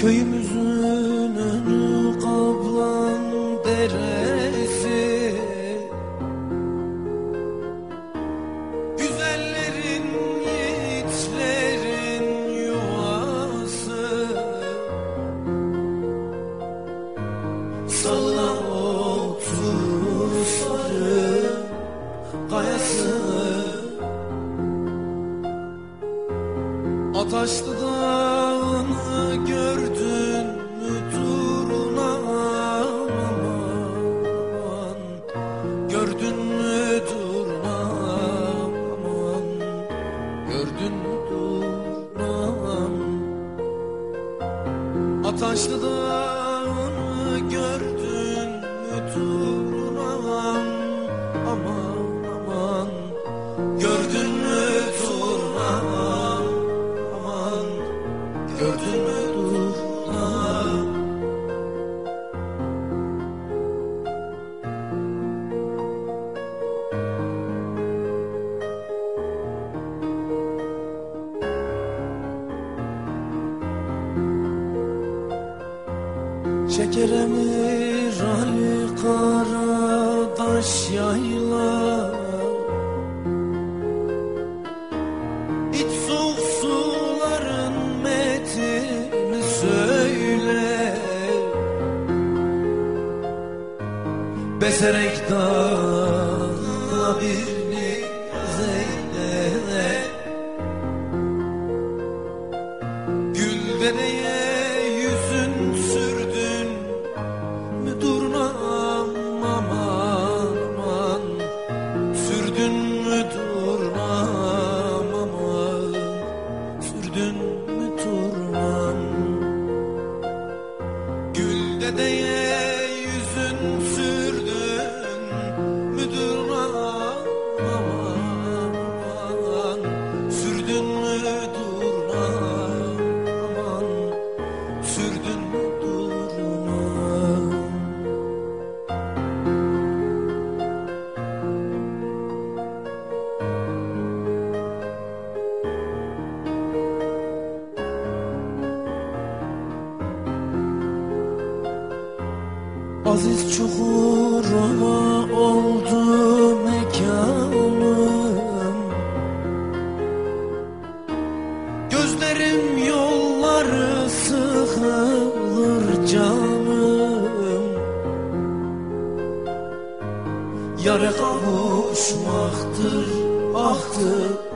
köyümü Şekerem Ali Karadaş yayla. İç soğuk suların metini söyle. Beserek dağ day Aziz çukuruma oldu mekanım Gözlerim yolları sıkılır canım. Yara kavuşmaktır ahtır.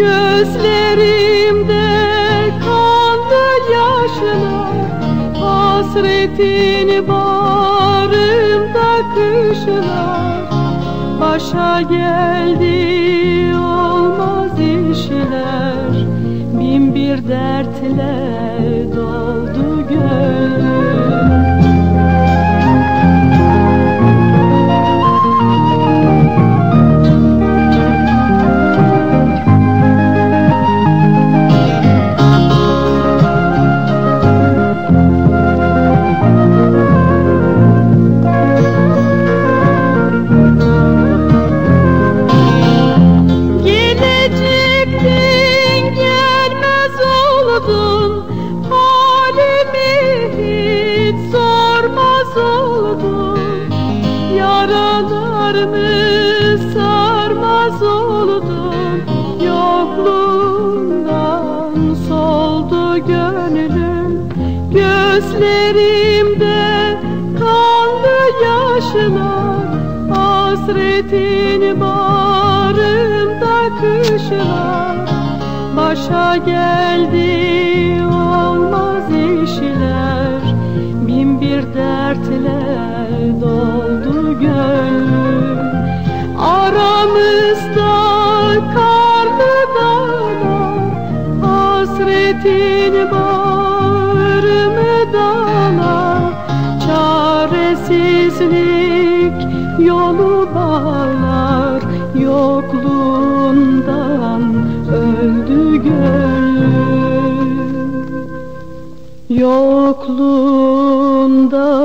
Gözlerimde kanlı yaşlar Hasretin bağrımda kışlar Başa geldi olmaz işler Bin bir dertle doldu gönlüm Yaralarımı sarmaz oldun Yokluğundan soldu gönlüm. Gözlerimde kanlı yaşlar Hasretin bağrımda kışlar Başa geldi Hasretin bağrımı dalar Çaresizlik yolu bağlar. Yokluğundan öldü gönlüm. Yokluğundan